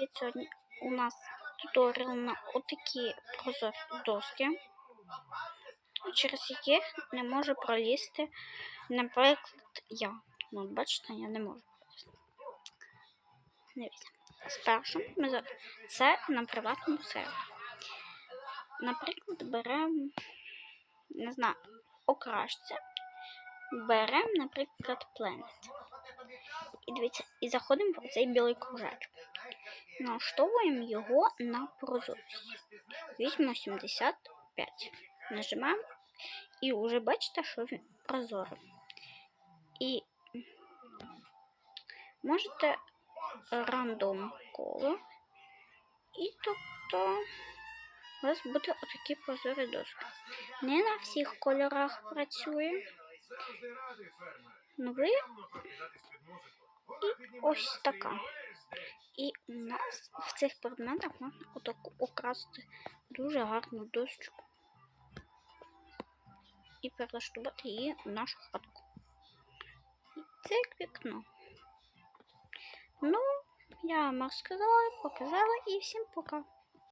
Привіт! Сьогодні у нас туторіал на отакі прозорі доски, через які не може пролізти, наприклад, я. Ну, бачите, я не можу пролізти. Дивіться. Спершу ми це на приватному сервері. Наприклад, беремо, не знаю, окрашця. Беремо, наприклад, Planet. І дивіться, і заходимо в цей білий кружечок. Налаштовуємо його на прозорість. Візьмемо 75. Нажимаємо. І вже бачите, що він прозорий. І можете рандом коло. І тобто у вас буде отакі прозорі доски. Не на всіх кольорах працює. Ну ви і ось така. І у нас в цих предметах можна отаку окрасити дуже гарну дощку і перелаштувати її в нашу хатку. І це як вікно. Ну, я вам розказала, показала і всім пока.